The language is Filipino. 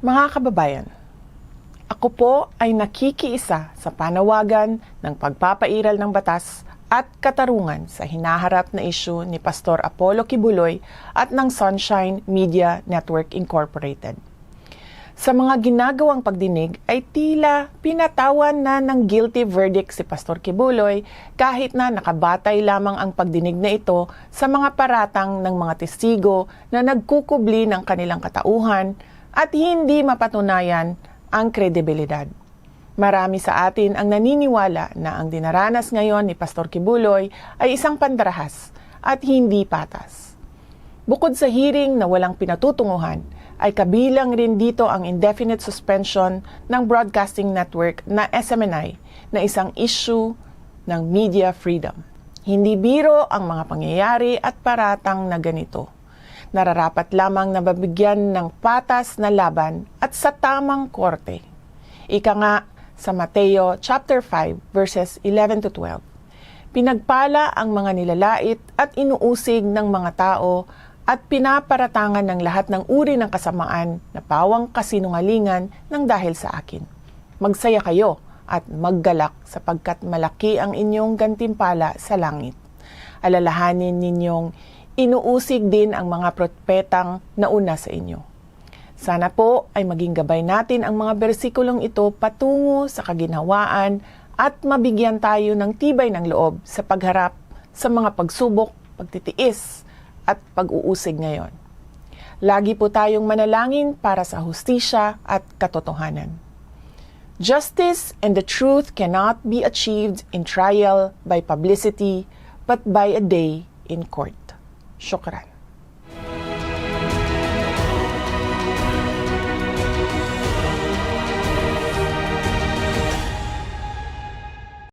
Mga kababayan, ako po ay nakikiisa sa panawagan ng pagpapairal ng batas at katarungan sa hinaharap na isyu ni Pastor Apollo Kibuloy at ng Sunshine Media Network Incorporated. Sa mga ginagawang pagdinig ay tila pinatawan na ng guilty verdict si Pastor Kibuloy kahit na nakabatay lamang ang pagdinig na ito sa mga paratang ng mga testigo na nagkukubli ng kanilang katauhan at hindi mapatunayan ang kredibilidad. Marami sa atin ang naniniwala na ang dinaranas ngayon ni Pastor Kibuloy ay isang pandarahas at hindi patas. Bukod sa hearing na walang pinatutunguhan, ay kabilang rin dito ang indefinite suspension ng broadcasting network na SMNI na isang issue ng media freedom. Hindi biro ang mga pangyayari at paratang na ganito. Nararapat lamang na babigyan ng patas na laban at sa tamang korte. Ika nga sa Mateo chapter 5 verses 11 to 12. Pinagpala ang mga nilalait at inuusig ng mga tao at pinaparatangan ng lahat ng uri ng kasamaan na pawang kasinungalingan ng dahil sa akin. Magsaya kayo at maggalak sapagkat malaki ang inyong gantimpala sa langit. Alalahanin ninyong inuusig din ang mga propetang nauna sa inyo. Sana po ay maging gabay natin ang mga bersikulong ito patungo sa kaginhawaan at mabigyan tayo ng tibay ng loob sa pagharap sa mga pagsubok, pagtitiis, at pag-uusig ngayon. Lagi po tayong manalangin para sa hustisya at katotohanan. Justice and the truth cannot be achieved in trial by publicity, but by a day in court. شكرا.